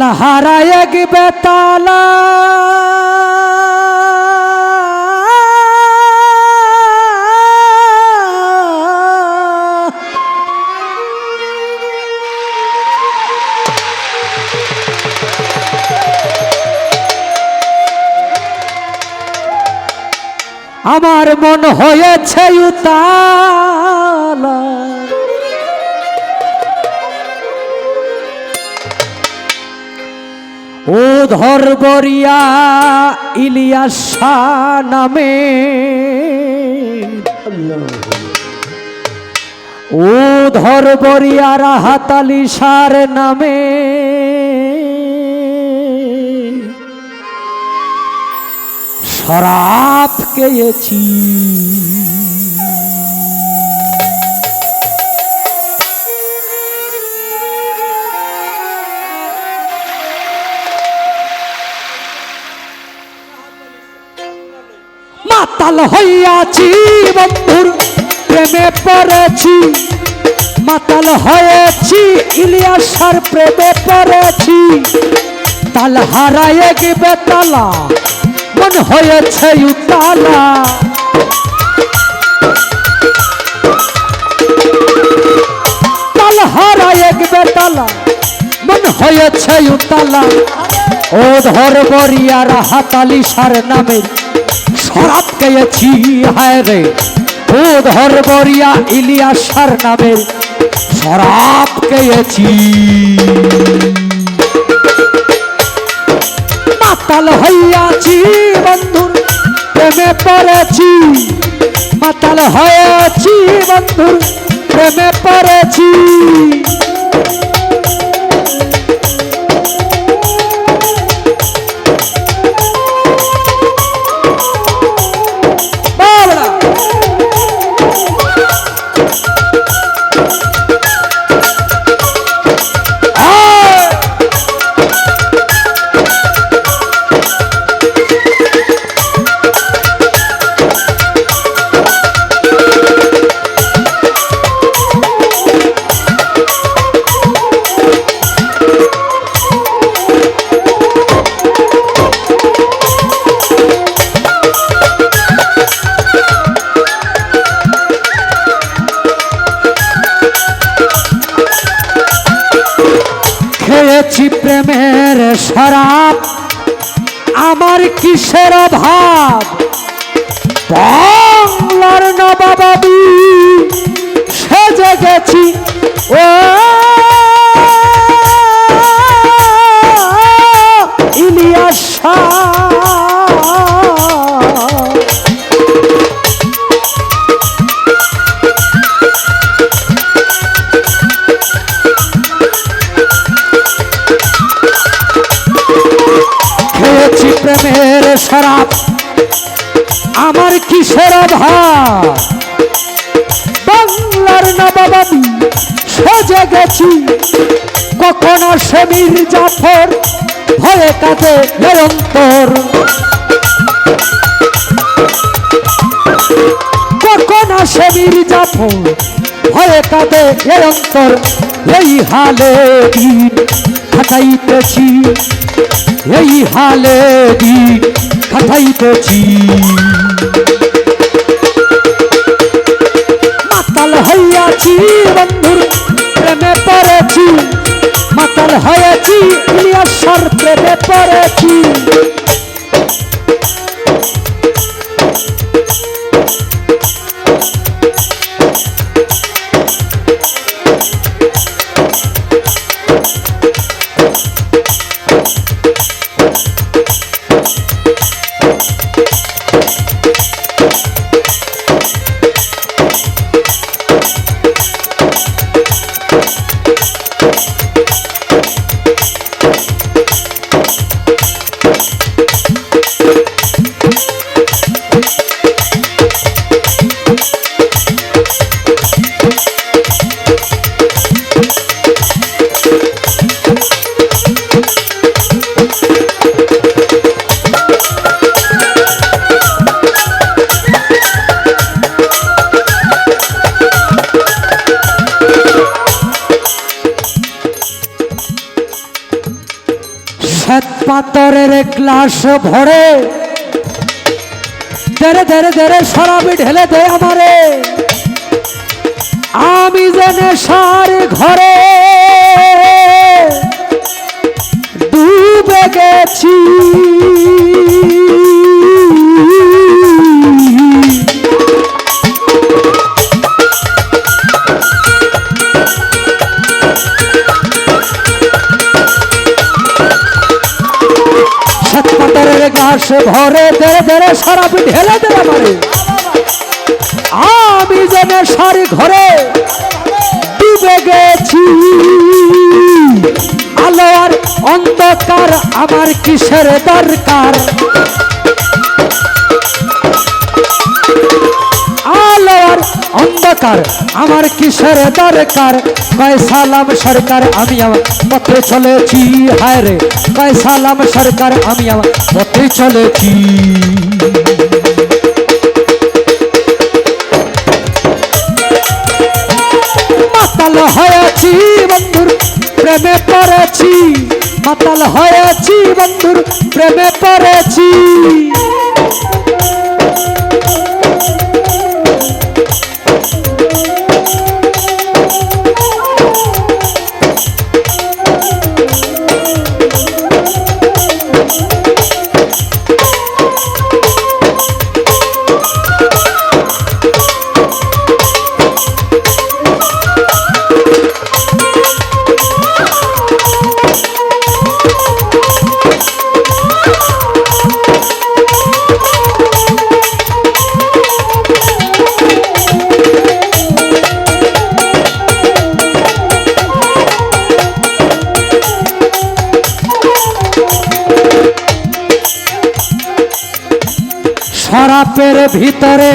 মাতাল হারায় গিবে তালা আমার মন হয়েছে উতালা। ও ধরবরিয়া ইলিয়াস নামে। ও ধরবরিয়া রাহাত আলী সার নামে। শরাব খেয়েছি। মাতাল হইয়াছি বন্ধুর প্রেমে পড়েছি। মাতাল হয়েছি, ইলিয়াসার প্রেমে পড়েছি। তাল হারায় গিবে তালা, মন হয়েছে উতালা। তাল হারায় গিবে তালা, মন হয়েছে উতালা। ও ধর বরিয়ার হাতালি সার নামে শরাব খেয়েছি হায় রে ও ধর বরিয়া ইলিয়াসার নামে। শরাব খেয়েছি মাতাল হইয়াছি বন্ধুর প্রেমে পড়েছি। মাতাল হয়েছি বন্ধুর প্রেমে পড়েছি। আমার কিসের অভাব? বাংলার নবাবি সেজে গেছি। ও কিসের অভাব বাংলার নবাবাবি সেজে গেছি। কখন আসে জাফর ভয়ে কাঁদে নিরন্তর। কখন আসে জাফর ভয়ে কাঁদে নিরন্তর। এই হালে দিন খাটাইতেছি, এই হালে দিন খাটাইতেছি। মাতাল হইয়াছি বন্ধুর প্রেমে পড়েছি। মাতাল হয়েছি ইলিয়াসর প্রেমে পড়েছি। you. পাথরের ক্লাস ভরে। ধরে ধরে ধরে সরাবি ঢেলে দে আমারে। আমি জেনে সার ঘরে ডুবে গেছি। গ্লাস ঘরে ধরে ধরে সরাবি ঢেলে দেবে আমারে। আমি জেনে সারি ঘরে ডুবে গেছি। আলো আর অন্ধকার আমার কিসের দরকার? অন্ধকার, আমার কিসের দরকার? কয় সালাম সরকার, আমি আমার পথে চলেছি। হায় রে, কয় সালাম সরকার, আমি আমার পথে চলেছি। মাতাল হয়েছি বন্ধুর, প্রেমে পড়েছি। মাতাল হয়েছি বন্ধুর, প্রেমে পড়েছি। সরাপের ভিতরে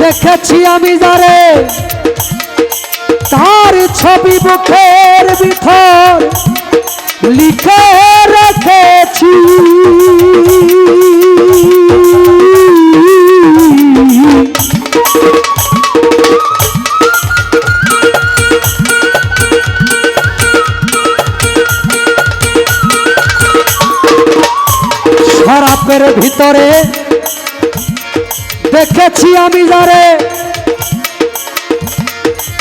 দেখেছি আমি যারে। তার ছবি বুকের ভিতর লিখে রেখেছি। দেখেছি আমি যারে।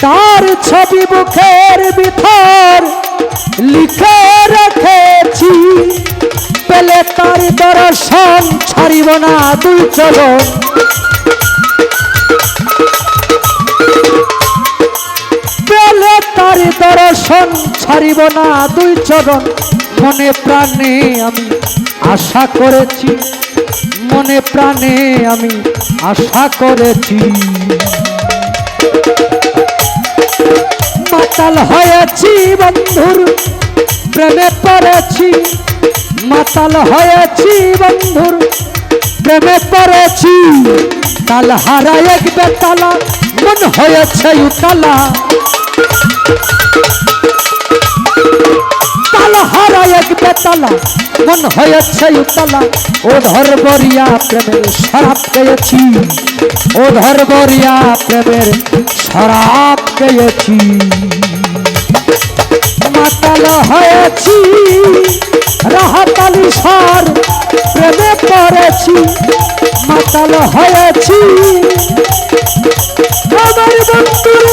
তার ছবি মুখের ভিতর লিখে রেখেছি। পেলে তার দর্শন ছাড়িব না দুই চরণ পেলে তার দর্শন ছাড়িব না দুই চরণ মনে প্রাণে আমি আশা করেছি মনে প্রাণে আমি আশা করেছি। মাতাল হয়েছি বন্ধুর প্রেমে পড়েছি। মাতাল হয়েছি বন্ধুর প্রেমে পড়েছি। তাল হারা এক বেতালা, মন হয়েছে উতালা। তালা এক বেতালা মন হয়েছে উতালা ও ধর্বরিয়া প্রেমের শরাব পেয়েছি, ও ধর্বরিয়া প্রেমের শরাব পেয়েছি। মাতাল হয়েছি, রাহাতালি সার প্রেমে পড়েছি। মাতাল হয়েছি, আমার বন্ধুর